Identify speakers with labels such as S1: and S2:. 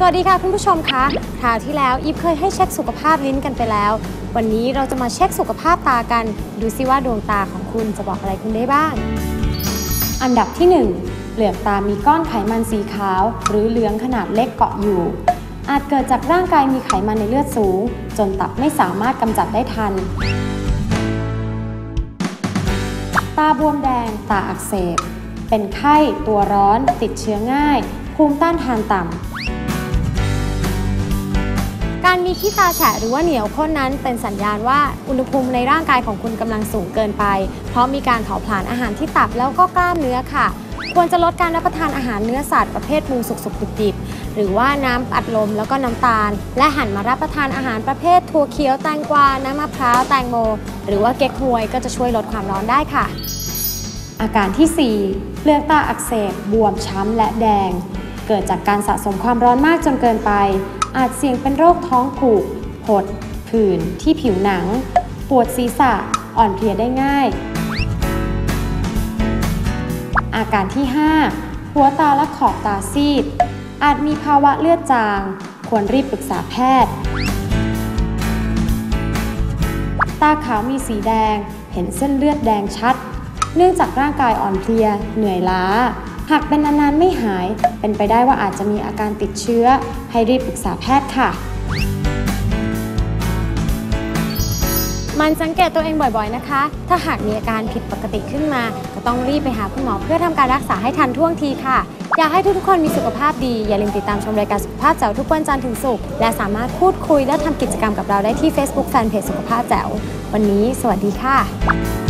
S1: สวัสดีค่ะคุณผู้ชมคะคราวที่แล้วอีฟเคยให้เช็คสุขภาพลิ้นกันไปแล้ว วันนี้เราจะมาเช็คสุขภาพตากัน ดูซิว่าดวงตาของคุณจะบอกอะไรคุณได้บ้าง อันดับที่ 1 เปลือกตามีก้อนไขมันสีขาว หรือเหลืองขนาดเล็กเกาะอยู่ อาจเกิดจากร่างกายมีไขมันในเลือดสูง จนตับไม่สามารถกำจัดได้ทัน ตาบวมแดง ตาอักเสบ เป็นไข้ตัวร้อน ติดเชื้อง่าย ภูมิต้านทานต่ำ การมีขี้ตาแฉะหรือว่าเหนียวข้นนั้นเป็นสัญญาณว่าอุณหภูมิในร่างกายของคุณกำลังสูงเกินไป เพราะมีการเผาผลาญอาหารที่ตับแล้วก็กล้ามเนื้อค่ะ ควรจะลดการรับประทานอาหารเนื้อสัตว์ประเภทปรุงสุกดิบหรือว่าน้ำอัดลมแล้วก็น้ำตาล และหันมารับประทานอาหารประเภทถั่วเขียวแตงกวาน้ำมะพร้าวแตงโม หรือว่าเก๊กฮวยก็จะช่วยลดความร้อนได้ค่ะ อาการที่ 4 เลือกตาอักเสบบวมช้ำและแดง เกิดจากการสะสมความร้อนมากจนเกินไป อาจเสี่ยงเป็นโรคท้องผูก หด ผื่น ที่ผิวหนัง ปวดศีรษะ อ่อนเพลียได้ง่าย อาการที่ 5 หัวตาและขอบตาซีด อาจมีภาวะเลือดจาง ควรรีบปรึกษาแพทย์ ตาขาวมีสีแดง เห็นเส้นเลือดแดงชัด เนื่องจากร่างกายอ่อนเพลีย เหนื่อยล้า หากเป็นนานๆไม่หาย เป็นไปได้ว่าอาจจะมีอาการติดเชื้อ ให้รีบปรึกษาแพทย์ค่ะมันสังเกตตัวเองบ่อยๆนะคะ ถ้าหากมีอาการผิดปกติขึ้นมา ก็ต้องรีบไปหาคุณหมอเพื่อทำการรักษาให้ทันท่วงทีค่ะ อยากให้ทุกๆคนมีสุขภาพดี อย่าลืมติดตามชมรายการสุขภาพแจ๋วทุกวันจันทร์ถึงศุกร์ และสามารถพูดคุยและทำกิจกรรมกับเราได้ที่ Facebook Fanpage สุขภาพแจ๋ว วันนี้ สวัสดีค่ะ